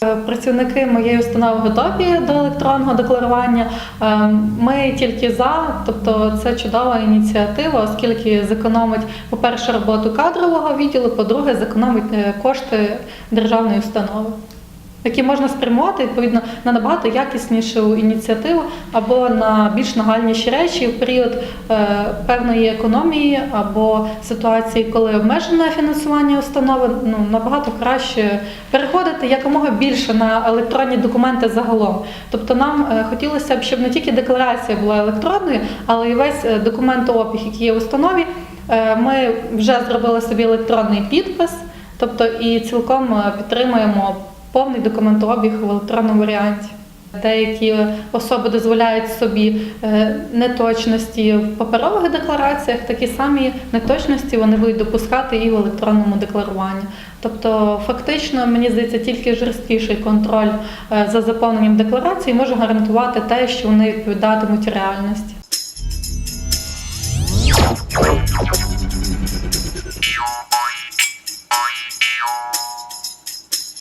Працівники моєї установи готові до електронного декларування. Е, Ми тільки за, тобто це чудова ініціатива, оскільки зекономить, по-перше, роботу кадрового відділу, по-друге, зекономить е, кошти державної установи, які можна спрямувати відповідно на набагато якіснішу ініціативу або на більш нагальніші речі в період е, певної економії або ситуації, коли обмежене фінансування установи, ну набагато краще переходити якомога більше на електронні документи загалом. Тобто нам е, хотілося б, щоб не тільки декларація була електронною, але й весь е, документообіг, який є в установі. Е, Ми вже зробили собі електронний підпис, тобто і цілком підтримуємо повний документообіг в електронному варіанті. Деякі особи дозволяють собі е, неточності в паперових деклараціях, такі самі неточності вони будуть допускати і в електронному декларуванні. Тобто, фактично, мені здається, тільки жорсткіший контроль е, за заповненням декларації може гарантувати те, що вони відповідатимуть реальності.